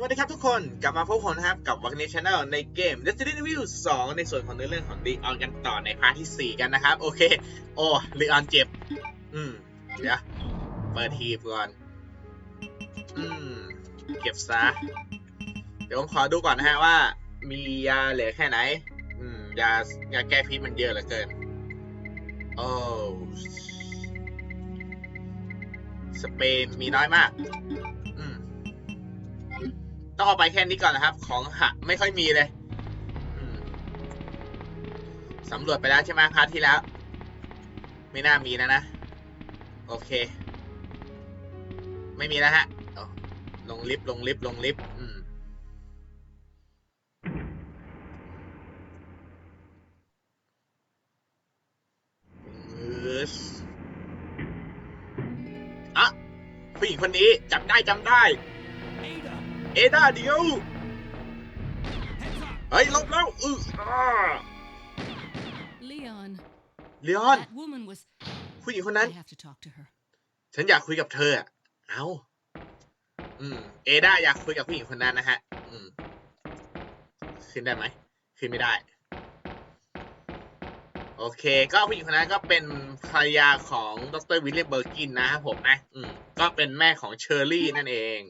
วัสดีครับทุกคนกลับมาพบผมนะครับกับวักเนชแนลในเกม Resident Evil 2 ในส่วนของเนื้อเรื่องของดีออนกันต่อในพาร์ทที่ 4 กันนะครับ โอเค โอ้ลีออนเจ็บ อืมเดี๋ยวเปิดทีก่อน อืม เก็บซะ เดี๋ยวผมขอดูก่อนนะฮะว่า มียาเหลือแค่ไหน อืมยายาแก้พิษมันเยอะเหลือเกิน โอ้สเปรย์มีน้อยมาก ต้องเอาไปแค่นี้ก่อนนะครับ ของหะไม่ค่อยมีเลยสำรวจไปแล้วใช่ไหมพาร์ทที่แล้ว ไม่น่ามีนะนะ โอเค ไม่มีแล้วฮะลงลิฟต์ลงลิฟต์ลงลิฟต์อืมอะผู้หญิงคนนี้จำได้จำได้ เอดาเดียวเฮ้ยลบแล้วอืออ่า Leon, เลออน that woman was. ผู้หญิงคนนั้น I have to talk to her. ฉันอยากคุยกับเธออะเอาอืม เอดาอยากคุยกับผู้หญิงคนนั้นนะฮะ อืมขึ้นได้ไหมขึ้นไม่ได้ โอเค ก็ผู้หญิงคนนั้นก็เป็นภรรยาของดรวิลเลียมเบอร์กินนะครับผมนะ อืม ก็เป็นแม่ของเชอร์รี่นั่นเอง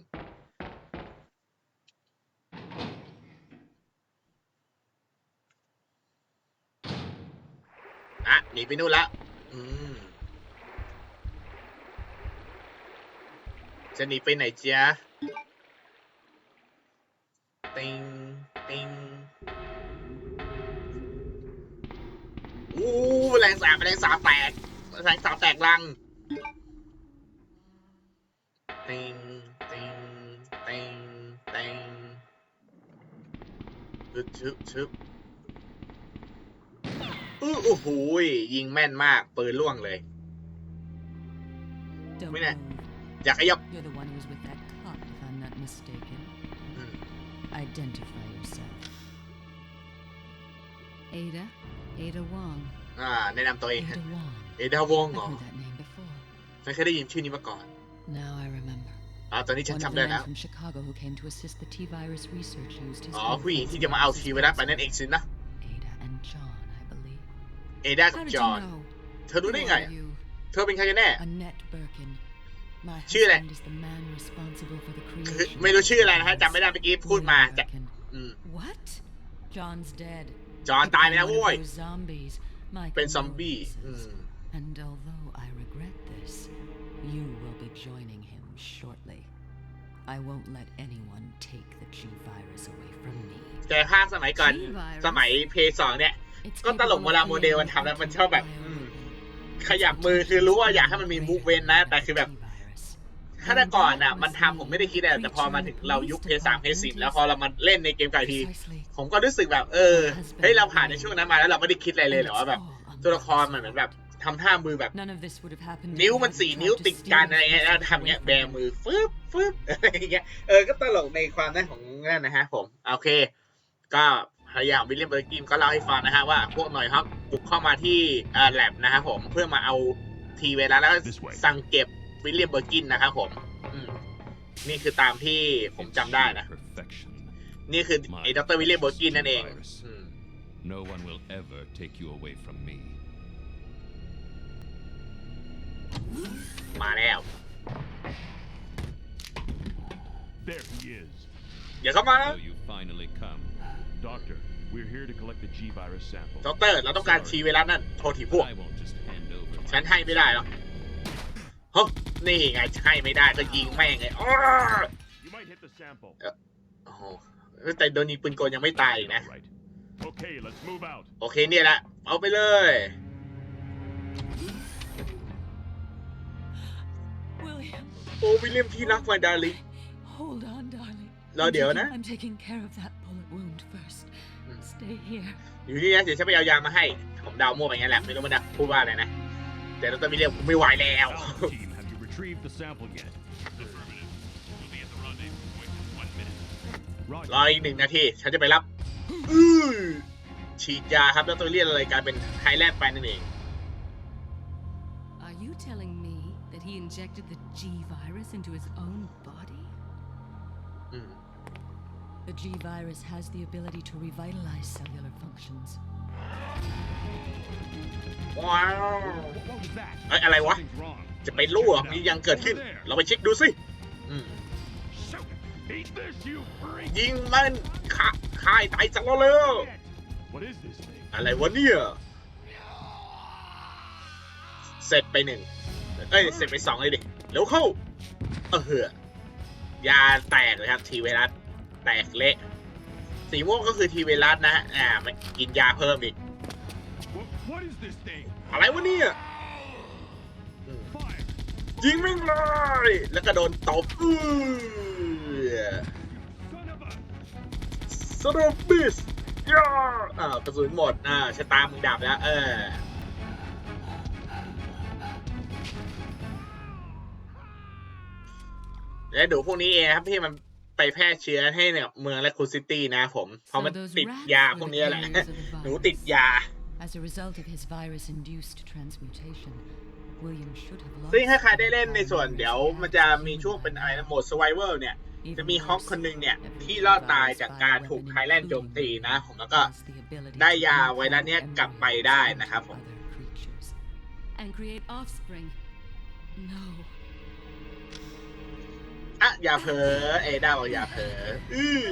อะหนีไปนู่นละอืมจะหนีไปไหนเจ๊ะติงติงอู้แรงสาบแรงสาบแตกแรงสาบแตกลังติงติงติงติงชึบชึบชึบ โอ้โหยยิงแม่นมาก ปืนล่วงเลย Don't Wait a minute. move. อยากขยับ You're the one who was with that cop, if I'm not mistaken. อืม Identify yourself. Ada? Ada Wong. อ่าแนะนำตัวเอง Ada Wong. เอดาวง I've เหรอ heard that name before. ฉันเคยได้ยินชื่อนี้มาก่อน Now I remember. อ่าตอนนี้ฉัน One of จำ the ได้ men แล้ว from Chicago who came to assist the T-virus research used his อ๋อ own ผู้หญิง fancy ที่จะมาเอา names ที as ไวรัสไป well. นั่นเองสินะ Ada and John, I believe. เอดากับ How did จ you อห์น know? เธอรู้ได้ Who ไง are you? เธอเป็นใครกันแน่ Annette Birkin. My ชื่ออะไร husband is the man responsible for the คือ creation ไม่รู้ชื่ออะไรนะฮะจำไม่ได้เมื่อกี้พูดมา William จะ Birkin. อืม What? John's dead. จอห์นตายไปแล้ว Became โว้ one ย of those zombies. My เป็นซอมบี้อื condolences. ม And although I regret this, you will be joining him shortly. I won't let anyone take the G virus away from me. แต่ภาคสมัยก่อน G-virus สมัยเพย์สองเนี่ย It's ก็ตลก capable เวลา of โมเดล creating มันทำแล้วมัน an ชอบแบบ entire อืม weapon. ขยับมือคือรู้ว่าอยากให้มันมีมูฟเวนนะ แต่คือแบบถ้าแต่ก่อนอะ มันทำผมไม่ได้คิดอะแต่พอมาถึงเรายุคเพย์สามเพย์สิแล้วพอเรามาเล่นในเกมไก่ที Precisely. ผมก็รู้สึกแบบ เออเฮ้ยเราผ่านในช่วงนั้นมาแล้วเราไม่ได้คิดอะไรเลยเหรอว่าแบบ ตัวละครมันเหมือนแบบทำท่ามือแบบ None of this would have happened. if นิ้ว you มัน hadn't สี่ tried นิ้ว to ติด steal กัน the อะไรเงี้ย virus แล้วทำ away เงี้ย from แบ me. มือฟึบฟึบอะไรเงี้ยเออก็ตลกในความนั้นของนั่นนะฮะผม โอเค ก็ ภรรยาของวิลเลียมเบอร์กิมก็เล่าให้ฟังนะฮะว่าพวกหน่อยฮอกบุกเข้ามาที่อ่าแลบนะฮะผมเพื่อมาเอาทีเวลาแล้วก็ This way สั่งเก็บวิลเลียมเบอร์กินนะครับผมอืมนี่คือตามที่ผมจำได้นะ Perfection. นี่คือไอ้ดรวิลเลียมเบอร์กินนั่นเองอืม No one will ever take you away from me. มาแล้ว There he is. เดี๋ยวเข้ามาแล้ว So you finally come. Doctor, we're here to collect the G virus sample. ดรเราต้องการทีเวลานั่นโทษทีพว But ก I won't just hand over. my ฉันให้ไม่ได้หรอกเฮ้ยนี่ไงให้ไม่ได้ก็ยิงแม่งไงอ้อ You might hit the sample. โอ้โหแต่โดนยิงปืนกลยังไม่ตายอีกนะ Right. Okay, let's move out. โอเคเนี่ยแหละ เอาไปเลย William, โอ้วิลเลียมที่รักมาดาลิ hold on, darling. รอ I'm เดี๋ยว taking- นะ I'm taking care of that bullet wound first. Hmm. Stay here. อยู่นี่นะเดี๋ยวฉันไปเอายามาให้ ผมเดามั่วไปงั้นแหละ ไม่รู้มันจะพูดว่าอะไรนะ แต่ดรวิลเลียมไม่ไหวแล้ว Alpha team, have you retrieved the sample yet? Roger. รออีกหนึ่งนาที ฉันจะไปรับ อื้อฉีดยาครับ แล้วตัวเรียนเลยกลายเป็นไฮแลนด์ไปนั่นเอง Are you telling me that he injected the G virus into his own body? อืม The G virus has the ability to revitalize cellular functions. ว้าว What, what was that? Ay, alay, wa? Something's wrong. จะไปรู้เหรอมียังเกิดขึ้น เราไปเช็คดูสิอืม Shoot! Eat this, you freak! ยิงมันขาค่ายตายจังแล้วเลย What is this thing? อะไรวะเนี่ย เสร็จไปหนึ่ง เอ้ย เสร็จไปสองเลยดิ เร็วเข้า เออเหือยาแตกเลยครับ ทีเวรัส แตกเละ สีม่วงก็คือทีเวรัสนะฮะอ่ามันกินยาเพิ่มอีก What, what is this thing? อะไรวะเนี่ยอืม Fire! ยิงไม่งเลยแล้วก็โดนตบอื้อ Son of a... สโนบิสย่าอ่ากระสุนหมดอ่าชะตามึงดับแล้ว เออแล้วดูพวกนี้เองครับที่มัน ไปแพร่เชื้อให้เนี่ยเมืองและคูซิตี้นะผม เพราะมัน So those ติด rats ยา were พวก the นี้แหละ carriers of the หนู virus. ติดยา As a result of his virus-induced transmutation, William should have lost. ซึ่งถ้าใครได้เล่น the ในส่วน power เดี๋ยว of มันจะมีช่วงเป็นอะไรนะโหมด survival เนี่ย Even จะมีฮอก worse, คนหนึ่งเนี่ย every ที่รอดตาย virus จากการถูก bioweapon ไทแลนด์โจมตีนะ ผมแล้วก็ has the ability ได้ to ยาไว้นั้นเนี่ย implant กลับไป embryos ได้ into นะครับผม other creatures and create offspring. No. อะอย่าเผลอเอด้าบอกอย่าเผลออื้อ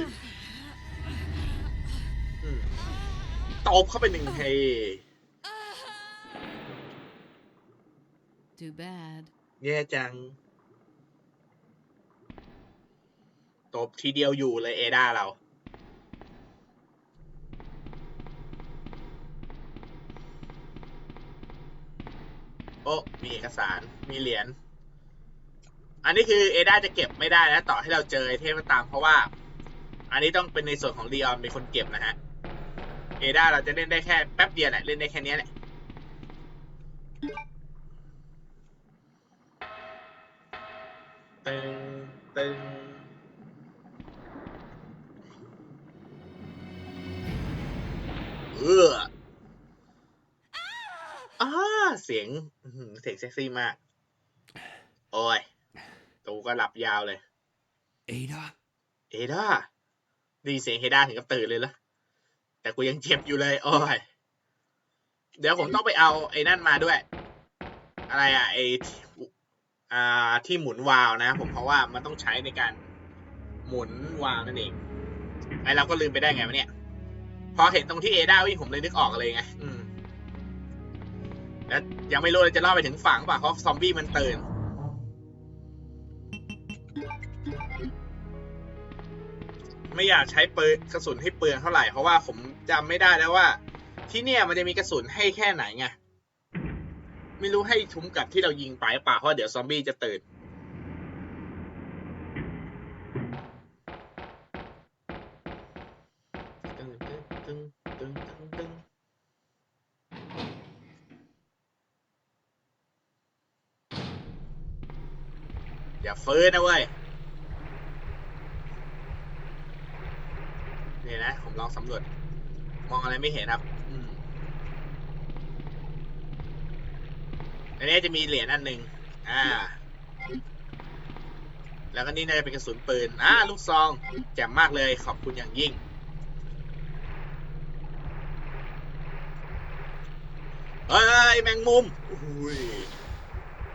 อืมตบเข้าไปหนึ่งที Too bad. แย่จัง ตบทีเดียวอยู่เลยเอด้าเรา โอ้ มีเอกสาร มีเหรียญ อันนี้คือเอด้าจะเก็บไม่ได้นะ ต่อให้เราเจอไอเทมก็ตาม เพราะว่า อันนี้ต้องเป็นในส่วนของดีออนเป็นคนเก็บนะฮะเอด้าเราจะเล่นได้แค่แป๊บเดียวแหละเล่นได้แค่นี้แหละตึงตึงเอออ่าเสียงเสียงเซ็กซี่มาก โอ้ย ตูก็หลับยาวเลย Ada? เอด้าไดีเสียงเฮด้าถึงกับตื่นเลยละแต่กูยังเจ็บอยู่เลยโอ้ยเดี๋ยวผมต้องไปเอาไอ้นั่นมาด้วย อะไรอะไอ้ที่อ่าที่หมุนวาล์วนะ ผมเพราะว่ามันต้องใช้ในการหมุนวาล์วนั่นเองไอเราก็ลืมไปได้ไงวะเนี่ย พอเห็นตรงที่เอด้าวิ่งผมเลยนึกออกเลยไงอืมแล้วยังไม่รู้เลยจะรอดไปถึงฝั่งเปล่ะเพราะซอมบี้มันตื่น ไม่อยากใช้ปืนกระสุนให้เปลืองเท่าไหร่เพราะว่าผมจำไม่ได้แล้วว่า ที่เนี่ยมันจะมีกระสุนให้แค่ไหนไงไม่รู้ให้ทุ้มกับที่เรายิงไปหรือเปล่าเพราะเดี๋ยวซอมบี้จะตื่นอย่าฟื้นนะเว้ย นี่นะ ผมล องสำรวจ มองอะไรไม่เห็นครับ อืมอันนี้จะมีเหรียญอันหนึ่งอ่า แล้วก็นี่น่าจะเป็นกระสุนปืน อ่า ลูกซอง แจ่มมากเลย ขอบคุณอย่างยิ่ง เอ้ย แมงมุมอุ้ย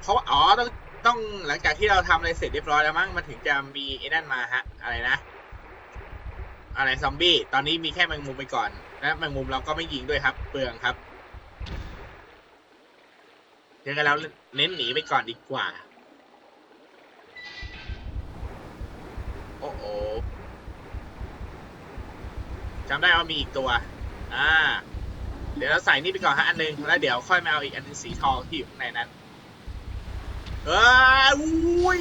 เพราะว่าอ๋อ ต้อง ต้อง หลังจากที่เราทำอะไรเสร็จเรียบร้อยแล้วมั้ง มันถึงจะมีไอ้นั่นมาฮะ อะไรนะ อะไรซอมบี้ ตอนนี้มีแค่แมงมุมไปก่อน และแมงมุมเราก็ไม่ยิงด้วยครับ เปลืองครับยังไงเราเน้นหนีไปก่อนดีกว่า โอ้โหจำได้ว่ามีอีกตัว อ่า เดี๋ยวเราใส่นี่ไปก่อนฮะอันหนึง แล้วเดี๋ยวค่อยมาเอาอีกอันหนึงสีทองที่อยู่ข้างในนั้น เอ้ยอุ้ย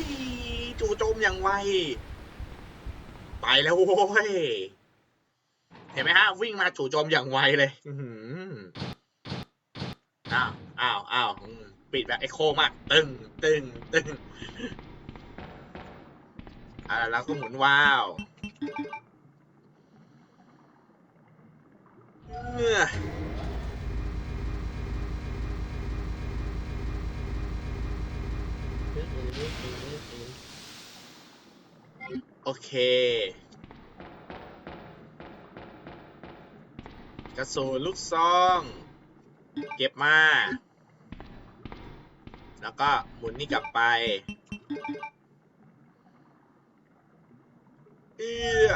จู่โจมอย่างไว ไปแล้วโว้ย เห็นไหมฮะ วิ่งมาจู่โจมอย่างไวเลยอื้ออ้าว อ้าว อ้าว ปิดแบบไอโคมาก ตึง ตึง ตึง อ่าแล้วก็หมุนว้าวเมื่อ โอเค กระสุนลูกซอง เก็บมา แล้วก็หมุนนี่กลับไป เอื้อ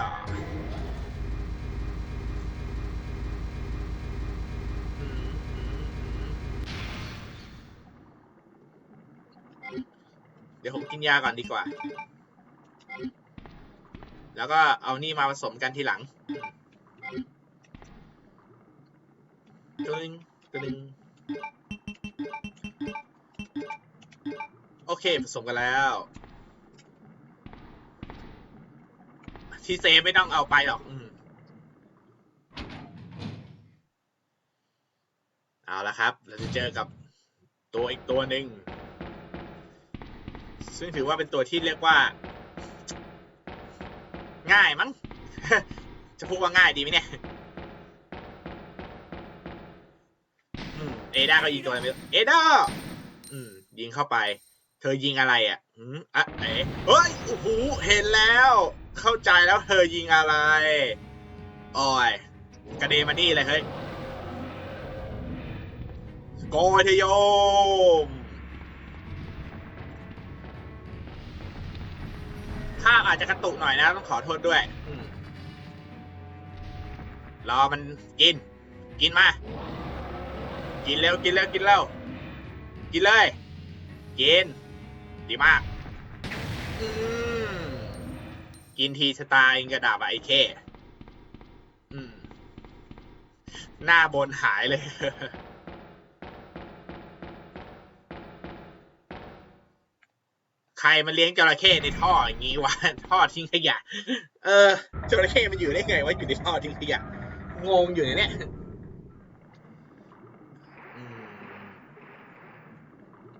อืมอืมอืมเดี๋ยวผมกินยาก่อนดีกว่า แล้วก็เอานี่มาผสมกันทีหลังตึงตึงโอเคผสมกันแล้ว ที่เซฟไม่ต้องเอาไปหรอกอืมเอาละครับ เราจะเจอกับตัวอีกตัวหนึ่งซึ่งถือว่าเป็นตัวที่เรียกว่า ง่ายมั้ง จะพูดว่าง่ายดีไหมเนี่ยอืมเอด้าก็ยิงตัวอะไรไม่รู้เอด้าอืม ยิงเข้าไป เธอยิงอะไรอะอืมอะเอ๋เฮ้ยโอ้โหเห็นแล้ว เข้าใจแล้วเธอยิงอะไรโอ้ยกระเดมานี่เลยเฮ้ยโกยเทยม ภาพอาจจะกระตุกหน่อยนะต้องขอโทษด้วยรอมันกิน กินมา กินเร็วกินเร็วกินเร็วกินเลย กิน ดีมากกินทีสไตล์กระดาบไอเคหน้าบนหายเลย ใครมาเลี้ยงจระเข้ในท่ออย่างงี้วะท่อทิ้งขยะ เออจระเข้มันอยู่ได้ไงว่าอยู่ในท่อทิ้งขยะงงอยู่เนี่ย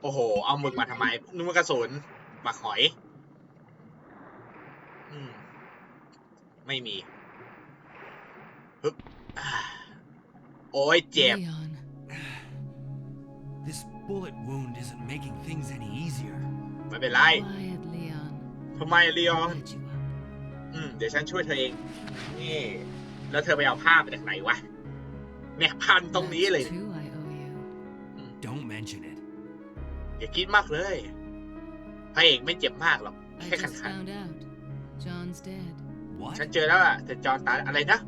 โอ้โห เอาหมึกมาทำไมนึกว่ากระสุนบักหอย อืม ไม่มีฮึบโอ้ยเจ็บ This bullet wound isn't making things any easier. ไม่เป็นไร quiet, Leon. ทำไมเลีย I'll น patch you up. อืมเดี๋ยวฉันช่วยเธอเอง นี่ แล้วเธอไปเอาผ้ามาจากไหนวะ เนี่ยพันตรงนี้เลย That's two I owe you. Don't mention it. อย่าคิดมากเลยพระเอกไม่เจ็บมากหรอก I แค่ขัน just ขัน found out. John's dead. ๆ What? ฉันเจอแล้วอะแต่จอห์นตายอะไรนะ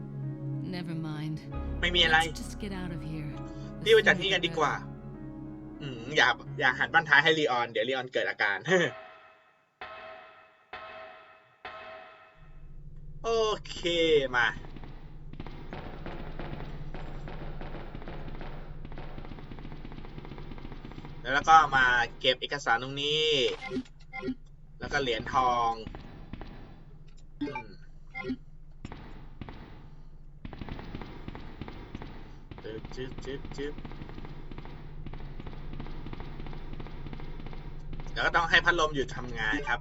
Never mind. ไม่มีอะไร Let's just get out of here. รีบไปจากที่กันดีกว่า อืมอย่าอย่าหันบ้านท้ายให้ลีออน เดี๋ยวลีออนเกิดอาการโอเคมา แล้วก็มาเก็บเอกสารตรงนี้ แล้วก็เหรียญทองจึ๊บจึ๊บจึ๊บจึ๊บ แล้วก็ต้องให้พัดลมหยุดทำงานครับ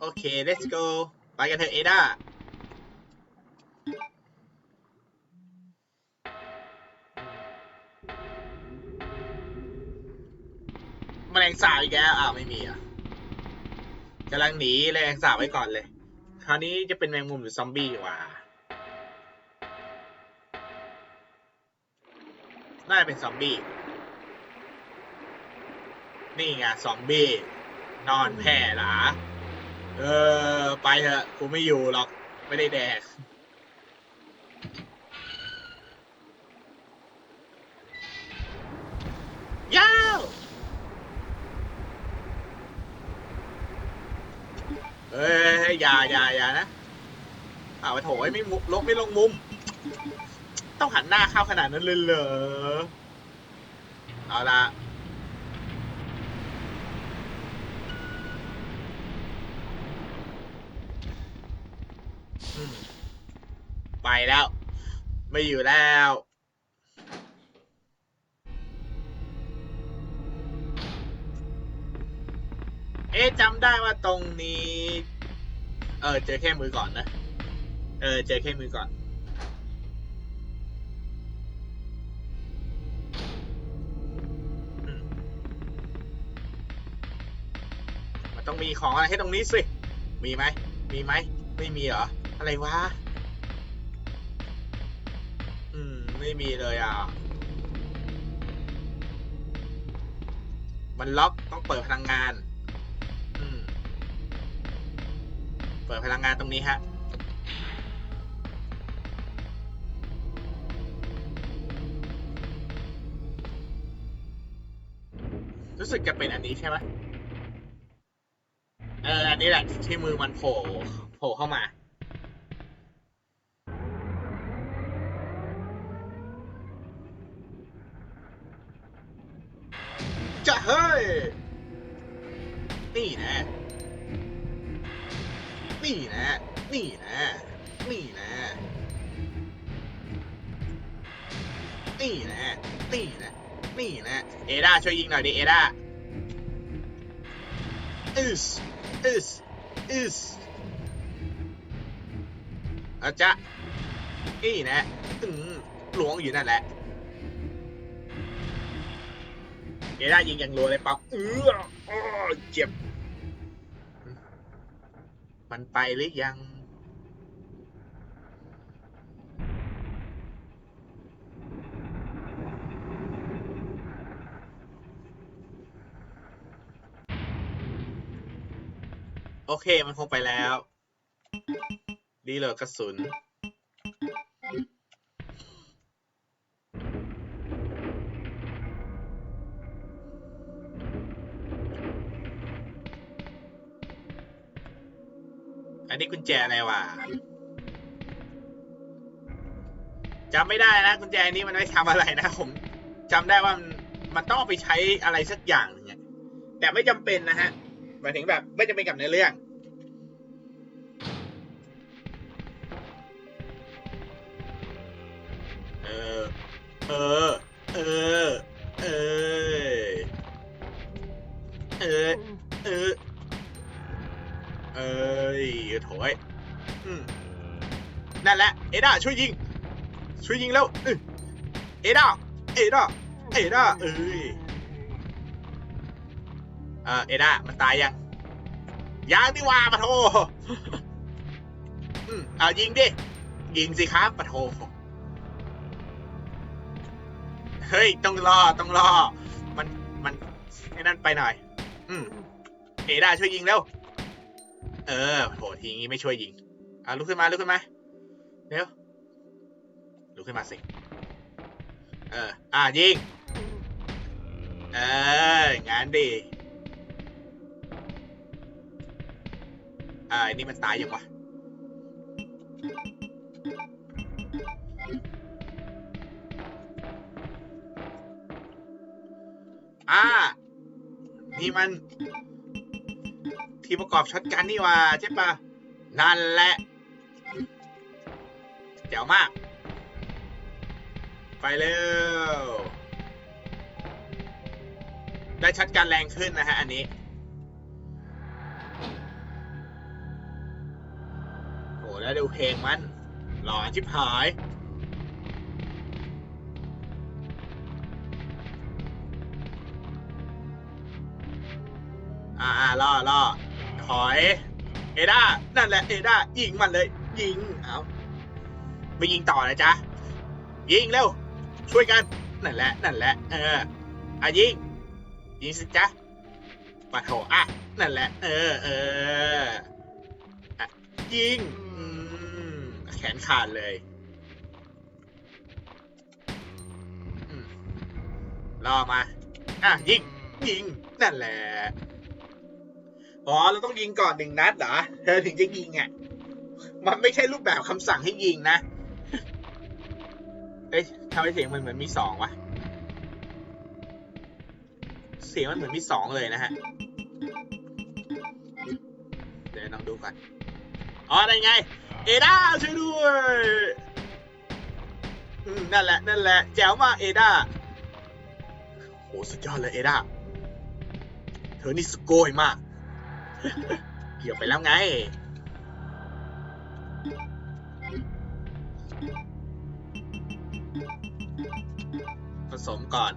โอเค let's go ไปกันเถอะเอดาแมลงสาบอีกแล้วอ้าวไม่มีอะกำลังหนีแมลงสาบไว้ก่อนเลย คราวนี้จะเป็นแมงมุมหรือซอมบี้วะน่าจะเป็นซอมบี้ นี่ไงซอมบี้ นอนแผ่หรอเออ ไปเถอะกูไม่อยู่หรอก ไม่ได้แดก ยาว เอ้ยอย่าอย่าอย่านะอ้าว โถยไม่มุลบไม่ลงมุม ต้องหันหน้าเข้าขนาดนั้นเลยเหรอ เอาละไปแล้ว ไม่อยู่แล้วเอ๊ะจำได้ว่าตรงนี้ เออ เจอแค่มือก่อนนะ เออ เจอแค่มือก่อน มันต้องมีของอะไรให้ตรงนี้สิ มีไหม มีไหม ไม่มีเหรอ อะไรวะ อืม ไม่มีเลยอะ มันล็อกต้องเปิดพลังงาน อืม เปิดพลังงานตรงนี้ฮะ รู้สึกจะเป็นอันนี้ใช่ไหมเออ อันนี้แหละที่มือมันโผล่โผล่เข้ามา จะเฮ้ย นี่นะ นี่นะ นี่นะ นี่นะ นี่นะ นี่นะ นี่นะเอดาช่วยยิงหน่อยดิเอดาอึสอึสอึสอาจะนี่นะอืมหลวงอยู่นั่นแหละเอดายิงอย่างรัวเลยปั๊บเออเจ็บ มันไปหรือยัง โอเค มันคงไปแล้วดีเลยกระสุน อันนี้กุญแจอะไรวะจำไม่ได้นะกุญแจนี้มันไม่ทำอะไรนะผมจำได้ว่ามันมันต้องไปใช้อะไรสักอย่างหนึงอะแต่ไม่จำเป็นนะฮะ หมายถึงแบบไม่จำเป็นกับในเรื่อง เออ เออ เออ เออ เออ เออ เอ้ยโถยอืมนั่นแหละ เอด้าช่วยยิง ช่วยยิงแล้วอื้อเอด้า เอด้า เอด้า เอ้ย เออเอดามันตายยังยังนี่ว่าปะโทอืมเอายิงดิ ยิงสิครับปะโทเฮ้ย ต้องรอ ต้องรอ มัน มันไอ้นั่นไปหน่อย อืมเอดาช่วยยิงเร็วเออโหทีงี้ไม่ช่วยยิง อะลุกขึ้นมา ลุกขึ้นมา เร็ว ลุกขึ้นมาสิ เออ อะยิง เออ งานดี อ่าอันนี้มันตายยังวะอ่า นี่มัน ที่ประกอบช็อตกันนี่ว่าใช่ปะนั่นแหละเจ๋วมาก ไปเร็ว ได้ช็อตกันแรงขึ้นนะฮะ อันนี้ แล้วดูเพลงมัน หล่อชิบหายอ่าล่อล่อถอย เอด้า นั่นแหละ เอด้า ยิงมันเลย ยิง เอาไปยิงต่อนะจ๊ะ ยิงเร็ว ช่วยกัน นั่นแหละ นั่นแหละ เออ อะยิง ยิงสิจ๊ะปะโถอะ นั่นแหละ เออ เออ อะ ยิง นขาดเลยอืมล่อมา อะ ยิง ยิง นั่นแหละ อ๋อ เราต้องยิงก่อนหนึ่งนัดเหรอ เธอถึงจะยิงอะ มันไม่ใช่รูปแบบคำสั่งให้ยิงนะ เอ้ยทำไมเสียงมันเหมือนมีสองวะ เสียงมันเหมือนมีสองเลยนะฮะ เดี๋ยวลองดูก่อน อ๋อ ได้ไง เอดาช่วยด้วยนั่นแหละนั่นแหละแจ๋วมากเอดาโหสุดยอดเลยเอดาเธอนี่สโกยมาก เกี่ยวไปแล้วไง ผสมก่อน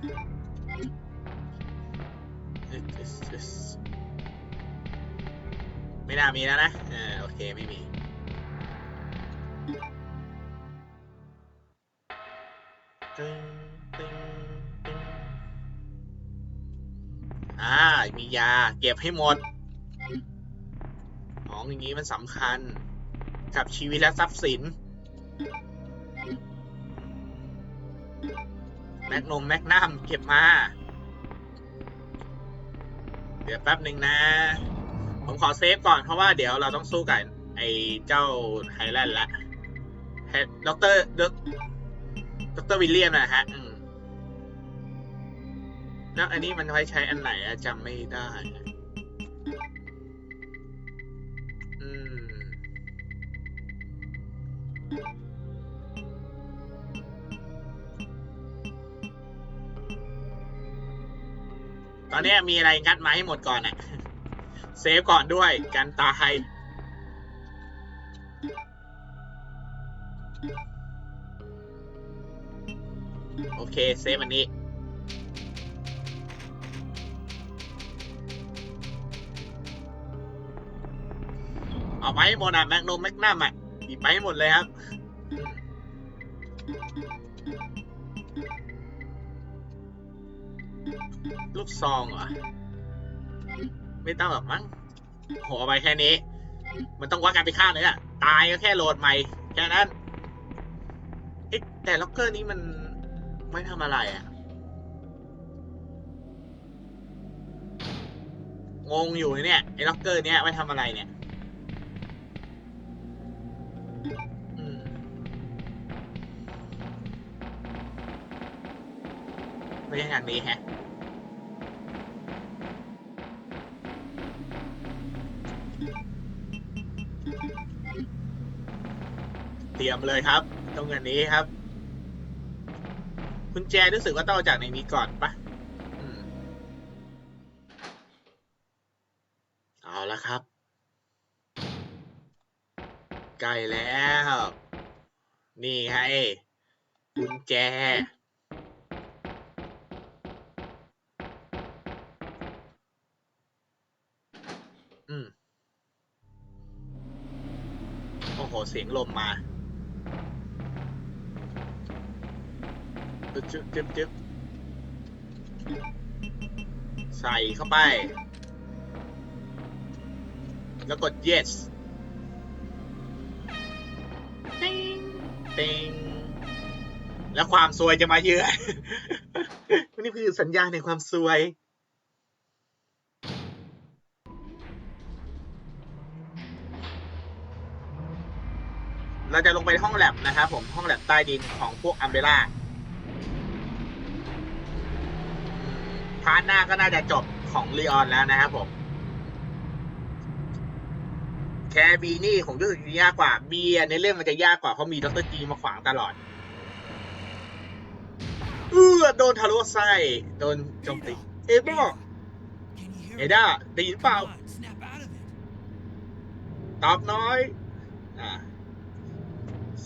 ไม่น่ามีแล้วนะ เออโอเค ไม่มี ตึงตึงตึงอ่า มียา เก็บให้หมด ของอย่างนี้มันสำคัญ กับชีวิตและทรัพย์สิน แมกนมแมกนัมเก็บมา เดี๋ยวแป๊บหนึ่งนะ ผมขอเซฟก่อนเพราะว่าเดี๋ยวเราต้องสู้กับไอ้เจ้าไฮแลนด์ละเฮดด็อกเตอร์ ด็อกเตอร์วิลเลียมนะฮะอืมแล้วอันนี้มันไว้ใช้อันไหนอะจำไม่ได้อะอืม ตอนเนี้ยมีอะไรงัดมาให้หมดก่อนอะเซฟก่อนด้วยกันตาย โอเค เซฟอันนี้ เอาไปให้หมดอะแมกโนแมกนัมอะหยิบไปให้หมดเลยครับ ลูกซองเหรอ ไม่ต้องแบบมั้งโหเอาไปแค่นี้ มันต้องวัดกันไปข้าเลยอะตายก็แค่โหลดใหม่ แค่นั้นแต่ล็อกเกอร์นี้มัน ไม่ทำอะไรอะงงอยู่เนี่ยไอ้ล็อกเกอร์เนี้ยไม่ทำอะไรเนี่ยไม่ใช่อย่างนี้แฮะเตรียมเลยครับตรงอันนี้ครับ คุณแจรู้สึกว่าต้องเอาจากในนี้ก่อนปะอืมเอาละครับ ใกล้แล้ว นี่ไงกุญแจ อืม โอ้โห เสียงลมมา จึ๊บจึ๊บจึ๊บใส่เข้าไป แล้วกด yes ติงติงแล้วความซวยจะมาเยือนนี่คือสัญญาณในความซวย เราจะลงไปห้องแลบนะครับผมห้องแลบใต้ดินของพวกอัมเบร่า พาร์ทหน้าก็น่าจะจบของลีออนแล้วนะครับผม แคบีนี่ผมรู้สึกยากกว่าบีในเรื่องมันจะยากกว่าเพราะมีดรจีมาขวางตลอดเออโดนทะลุไส้โดนโจมตีเอ็ดบอเอด้าได้ยินเปล่าตอบน้อยอ่า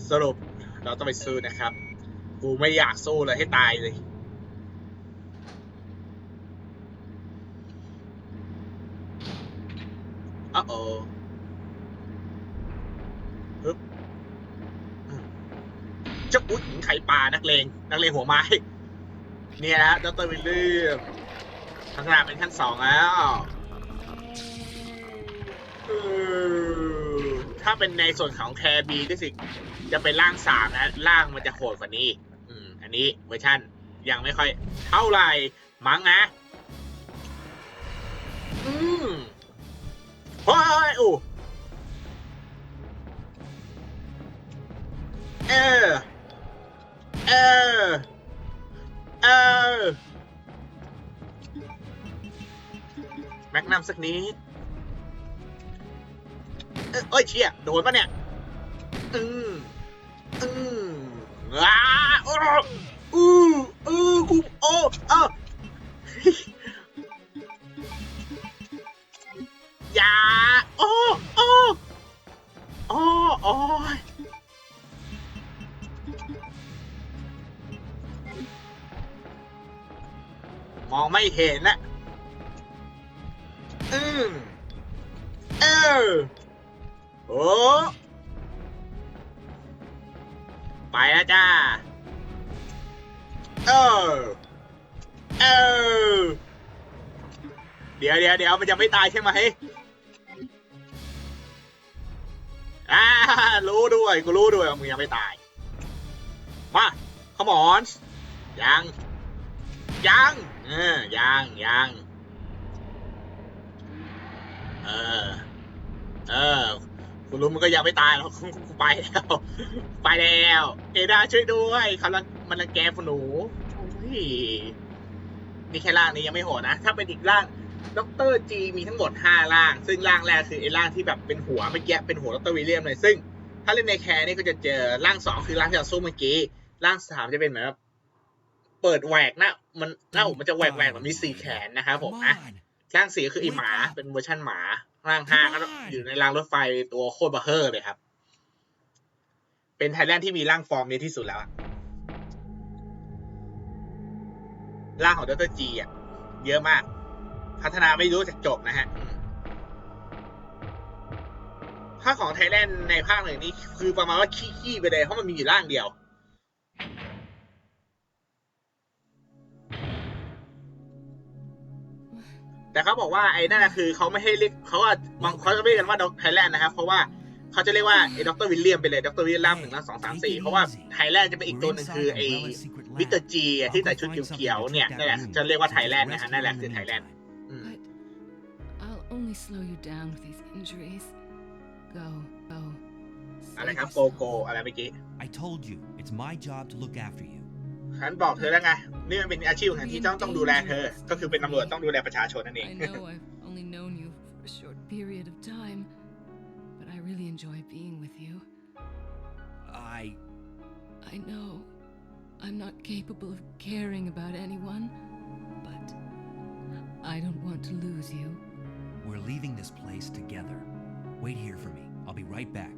สรุปเราต้องไปสู้นะครับ กูไม่อยากสู้เลยให้ตายเลย อ้อโอฮึบเจ้าอุ้ยไข่ปลานักเลงนักเลงหัวไม้ เนี่ยนะดรวิลเลียมข้างหน้าเป็นขั้นสองแล้วถ้าเป็นในส่วนของแคร์บีก็สิจะเป็นร่างสามนะร่างมันจะโหดกว่านี้ อืม อันนี้เวอร์ชั่นยังไม่ค่อยเท่าไหร่มั้งนะ เฮ้ยอู้เออเออเออแม็กนัมสักนิดเอ้ยเอ้ยเชี่ยโดนปะเนี่ย อืมอืมอ้าโอ้อู้อู้กูโอ้เออ อย่าโอ้โอ้โอ้โอ้ยมองไม่เห็นนะอืมเออโอ้ไปแล้วจ้า เออ เออ เดี๋ยวเดี๋ยวเดี๋ยวมันจะไม่ตายใช่ไหม อ่ารู้ด้วยกูรู้ด้วยว่ามึงยังไม่ตาย มาขมอนยังยังเออยังยังเออ เออคุณรู้มันก็ยังไม่ตายหรอกกูไปแล้วไปแล้ว เอดาช่วยด้วยเขาลังมันรังแกพวกหนูโอ้ยนี่แค่ร่างนี้ยังไม่โหดนะ ถ้าเป็นอีกร่าง ด็อกเตอร์จีมีทั้งหมด 5 ร่าง ซึ่งร่างแรกคือไอ้ร่างที่แบบเป็นหัวเมื่อกี้เป็นหัวด็อกเตอร์วิลเลียมเลย ซึ่งถ้าเล่นในแคร์นี่ก็จะเจอร่างสองคือร่างที่เราสู้เมื่อกี้ ร่างสามจะเป็นเหมือนแบบเปิดแหวกหน้ามันหน้าอกมันจะแหวกแหวกมันมีสี่แขนนะครับผม Come นะ on. ร่างสี่ก็คือไอหมาเป็นเวอร์ชันหมา ร่างห้าก็อยู่ในรางรถไฟตัวโคตรบะเฮอร์เลยครับ เป็นไทยแลนด์ที่มีร่างฟอร์มนี้ที่สุดแล้วอะร่างของดรจีอะเยอะมาก พัฒนาไม่รู้จักจบนะฮะภาคของไทยแลนด์ในภาคหนึ่งนี่คือประมาณว่าขี้ๆไปเลยเพราะมันมีอยู่ร่างเดียว แต่เขาบอกว่าไอ้นั่นคือเขาไม่ให้เรียกเขาว่าบางเขาจะเรียกกันว่าด็อกไทยแลนด์นะครับเพราะว่าเขาจะเรียกว่าไอ้ด็อกเตอร์วิลเลียมไปเลยด็อกเตอร์วิลเลียมหนึ่งล่างสองสามสี่เพราะว่าไทยแลนด์จะเป็นอีกตัวหนึ่งคือไอ้วิเตอร์จีที่ใส่ชุดเขียวๆเนี่ยนั่นแหละจะเรียกว่าไทยแลนด์นะฮะนั่นแหละคือไทยแลนด์ อืม But I'll only slow you down with these injuries. Go, go. อะไรครับโกโกอะไรเมื่อกี้ I told you, it's my job to look after you. ฉันบอกเธอแล้วไง นี่มันเป็นอาชีพของฉันที่ต้องต้องดูแลเธอ ก็คือเป็นตำรวจต้องดูแลประชาชนนั่นเอง I know I've only known you for a short period of time, but I really enjoy being with you. I. I know I'm not capable of caring about anyone, but I don't want to lose you. We're leaving this place together. Wait here for me. I'll be right back.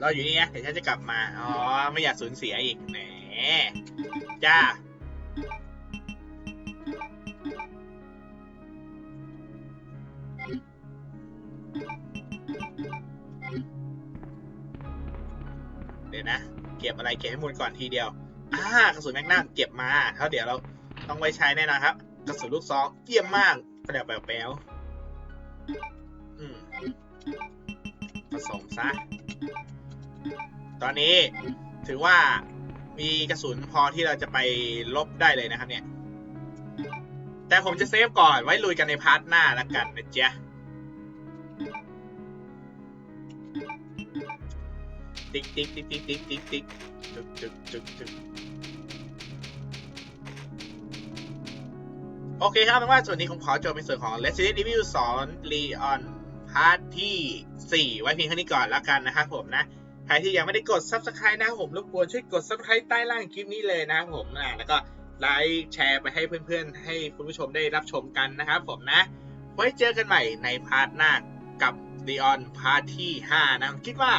เราอยู่นี่ไงเดี๋ยวฉันจะกลับมา อ๋อ ไม่อยากสูญเสียอีกแหมจ้า เดี๋ยวนะ เก็บอะไรเก็บให้หมดก่อนทีเดียว อ่ากระสุนแมกนัมเก็บมาแล้วเดี๋ยวเราต้องไว้ใช้แน่นอนครับ กระสุนลูกซองเยี่ยมมากแปลวแปลวแปลวอืมผสมซะ ตอนนี้ถือว่ามีกระสุนพอที่เราจะไปลบได้เลยนะครับเนี่ย แต่ผมจะเซฟก่อนไว้ลุยกันในพาร์ทหน้าละกันนะจ๊ะติ๊กติ๊กติ๊กติ๊กติ๊กติ๊กติ๊กตึกตึกตึก โอเคครับเป็นว่าส่วนนี้ผมขอจบเป็นส่วนของ Resident Evil 2 Leon พาร์ทที่ 4 ไว้เพียงแค่นี้ก่อนแล้วกันนะครับผมนะ ใครที่ยังไม่ได้กด Subscribe นะผมรบกวนช่วยกด Subscribe ใต้ล่างคลิปนี้เลยนะครับผมนะแล้วก็ไลค์แชร์ไปให้เพื่อนๆ ให้คุณผู้ชมได้รับชมกันนะครับผมนะ ไว้เจอกันใหม่ในพาร์ทหน้ากับ Leon พาร์ทที่ 5 นะคิดว่า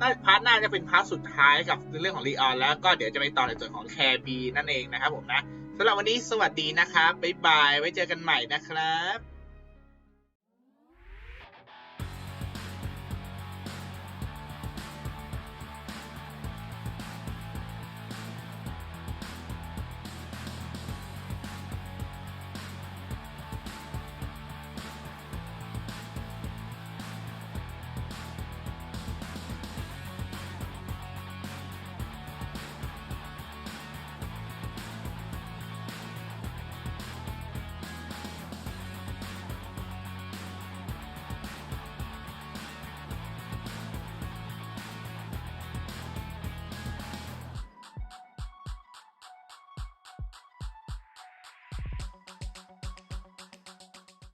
น่าพาร์ทหน้าจะเป็นพาร์ทสุดท้ายกับเรื่องของ Leon แล้วก็เดี๋ยวจะไปต่อในส่วนของ Care B นั่นเองนะครับผมนะ สำหรับวันนี้สวัสดีนะครับบ๊ายบายไว้เจอกันใหม่นะครับ